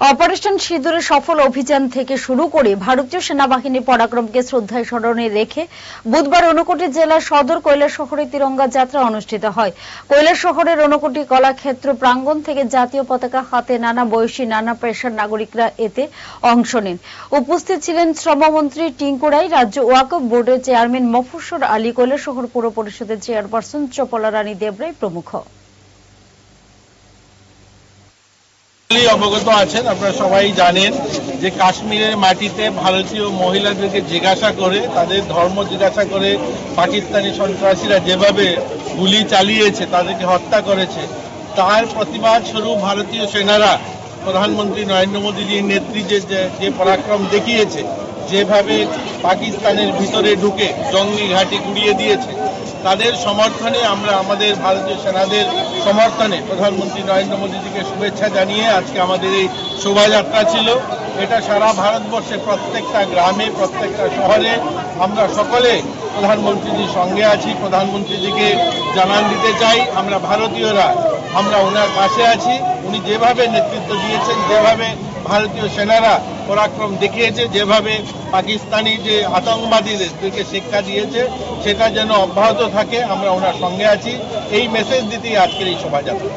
Operation সিঁদুরের সফল অভিযান থেকে শুরু করে ভারতীয় সেনাবাহিনীর পরাক্রমকে শ্রদ্ধায় স্মরণে রেখে বুধবার ঊনকোটি জেলার সদর শহরে তিরঙ্গা যাত্রা অনুষ্ঠিত হয়। শহরের ঊনকোটি কলাক্ষেত্র প্রাঙ্গণ থেকে জাতীয় পতাকা হাতে নানা বয়সী, নানা পেশার নাগরিকরা এতে অংশ নেন। উপস্থিত ছিলেন শ্রমমন্ত্রী টিঙ্কুরাই রাজ্য ওয়াকফ বোর্ডের চেয়ারম্যান মফস্বর আলী শহর পৌর পরিষদের চেয়ারপারসন চপলা রানী দেবরাই প্রমুখ। অবগত আছেন, আপনারা সবাই জানেন যে কাশ্মীরের মাটিতে ভারতীয় মহিলাদেরকে জিজ্ঞাসা করে, তাদের ধর্ম জিজ্ঞাসা করে, পাকিস্তানি সন্ত্রাসীরা যেভাবে গুলি চালিয়েছে, তাদেরকে হত্যা করেছে, তার প্রতিবাদ স্বরূপ ভারতীয় সেনারা প্রধানমন্ত্রী নরেন্দ্র মোদীজির নেতৃত্বে যে যে পরাক্রম দেখিয়েছে, যেভাবে পাকিস্তানের ভিতরে ঢুকে জঙ্গি ঘাঁটি গুড়িয়ে দিয়েছে তাদের সমর্থনে আমরা আমাদের ভারতীয় সেনাদের সমর্থনে প্রধানমন্ত্রী নরেন্দ্র মোদীজিকে শুভেচ্ছা জানিয়ে আজকে আমাদের এই শোভাযাত্রা ছিল। এটা সারা ভারতবর্ষে প্রত্যেকটা গ্রামে, প্রত্যেকটা শহরে আমরা সকলে প্রধানমন্ত্রীজির সঙ্গে আছি, প্রধানমন্ত্রীজিকে জানান দিতে চাই। আমরা ভারতীয়রা, আমরা ওনার পাশে আছি। উনি যেভাবে নেতৃত্ব দিয়েছেন, যেভাবে ভারতীয় সেনারা পরাক্রম দেখিয়েছে যেভাবে পাকিস্তানি যে আতঙ্কবাদীদেরকে শিক্ষা দিয়েছে সেটা যেন অব্যাহত থাকে আমরা ওনার সঙ্গে আছি। এই মেসেজ দিতেই আজকের এই শোভাযাত্রা।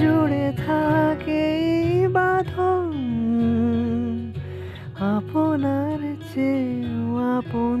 জুড়ে থাকে বাঁধন আপনার চেয়েও আপন।